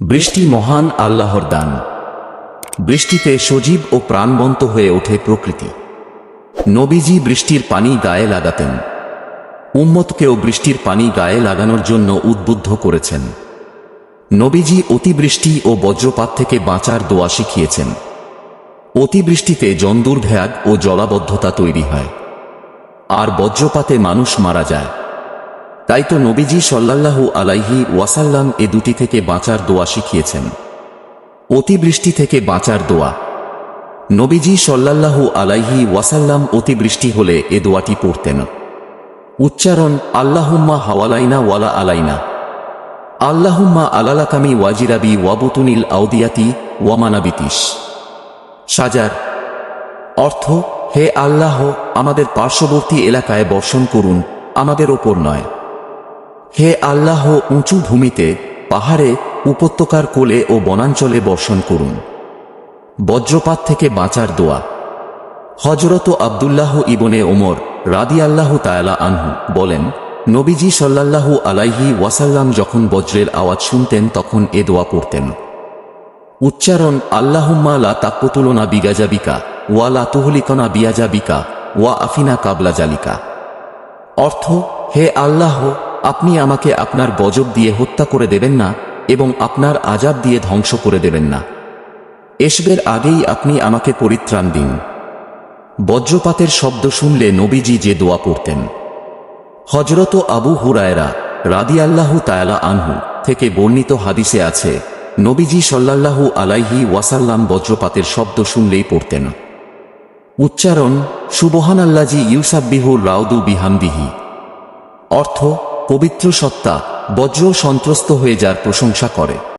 বৃষ্টি মহান আল্লাহর দান। বৃষ্টিতে সজীব ও প্রাণবন্ত হয়ে ওঠে প্রকৃতি। নবীজি বৃষ্টির পানি গায়ে লাগাতেন। উম্মতকেও বৃষ্টির পানি গায়ে লাগানোর জন্য উদ্বুদ্ধ করেছেন। নবীজি অতিবৃষ্টি ও বজ্রপাত থেকে বাঁচার দোয়া শিখিয়েছেন। অতিবৃষ্টিতে জন্দুর্ভেয়াগ ও জলাবদ্ধতা তৈরি হয়। আর বজ্রপাতে মানুষ মারা যায়। তাই তো নবীজি সাল্লাল্লাহু আলাইহি ওয়াসাল্লাম এ দুটি থেকে বাঁচার দোয়া শিখিয়েছেন। অতিবৃষ্টি থেকে বাঁচার দোয়া। নবীজি সল্লাল্লাহু আলাইহি ওয়াসাল্লাম অতিবৃষ্টি হলে এ দোয়াটি পড়তেন। উচ্চারণ, আল্লাহুম্মা হাওয়ালাইনা ওয়ালা আলাইনা। আল্লাহুম্মা আলালাকামি ওয়াজিরাবি ওয়াবুতুনিল আউদিয়াতি ওয়ামানাবিতিস সাজার। অর্থ, হে আল্লাহ, আমাদের পার্শ্ববর্তী এলাকায় বর্ষণ করুন, আমাদের ওপর নয়। হে আল্লাহ উঁচু ভূমিতে পাহাড়ে, উপত্যকার কোলে ও বনাঞ্চলে বর্ষণ করুন। বজ্রপাত থেকে বাঁচার দোয়া। হজরত আবদুল্লাহ ইবনে ওমর রাদি আল্লাহ তায়ালা আনহু বলেন, নবীজি সাল্লাল্লাহু আলাইহি ওয়াসাল্লাম যখন বজ্রের আওয়াজ শুনতেন, তখন এ দোয়া পড়তেন। উচ্চারণ, আল্লাহুম্মা লা তাকতুলনা বিগাজাবিকা ওয়া লা তুহলিকনা বিয়াজাবিকা ওয়া আফিনা কাবলা জালিকা। অর্থ, হে আল্লাহ আপনি আমাকে আপনার গজব দিয়ে হত্যা করে দেবেন না এবং আপনার আজাব দিয়ে ধ্বংস করে দেবেন না। এসবের আগেই আপনি আমাকে পরিত্রাণ দিন। বজ্রপাতের শব্দ শুনলে নবীজি যে দোয়া পড়তেন। হজরত আবু হুরায়রা রাদি আল্লাহু তায়ালা আনহু থেকে বর্ণিত হাদিসে আছে, নবীজি সাল্লাল্লাহু আলাইহি ওয়াসাল্লাম বজ্রপাতের শব্দ শুনলেই পড়তেন। উচ্চারণ সুবহান আল্লাজি ইউসাব্বিহুর রাউদু বিহামদিহি। অর্থ পবিত্র সত্তা বজ্র সন্ত্রস্ত হয়ে যার প্রশংসা করে।